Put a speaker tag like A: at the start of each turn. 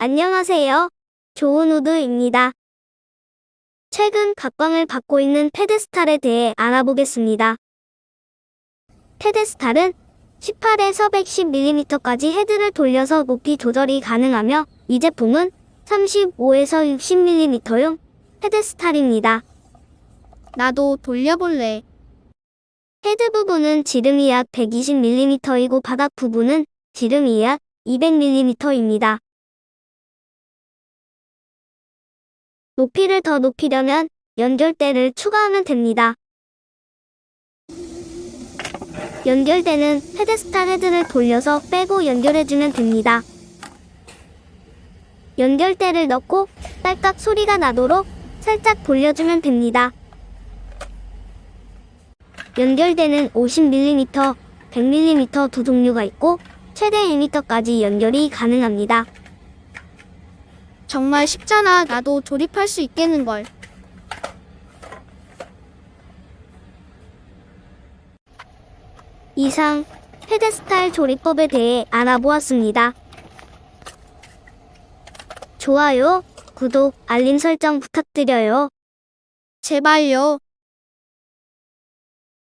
A: 안녕하세요. 조은우드입니다. 최근 각광을 받고 있는 페데스탈에 대해 알아보겠습니다. 페데스탈은 18에서 110mm까지 헤드를 돌려서 높이 조절이 가능하며 이 제품은 35에서 60mm용 페데스탈입니다.
B: 나도 돌려볼래.
A: 헤드 부분은 지름이 약 120mm이고 바닥 부분은 지름이 약 200mm입니다. 높이를 더 높이려면 연결대를 추가하면 됩니다. 연결대는 페데스탈 헤드를 돌려서 빼고 연결해주면 됩니다. 연결대를 넣고 딸깍 소리가 나도록 살짝 돌려주면 됩니다. 연결대는 50mm, 100mm 두 종류가 있고 최대 1m까지 연결이 가능합니다.
B: 정말 쉽잖아. 나도 조립할 수 있겠는걸.
A: 이상 페데스탈 조립법에 대해 알아보았습니다. 좋아요, 구독, 알림 설정 부탁드려요.
B: 제발요.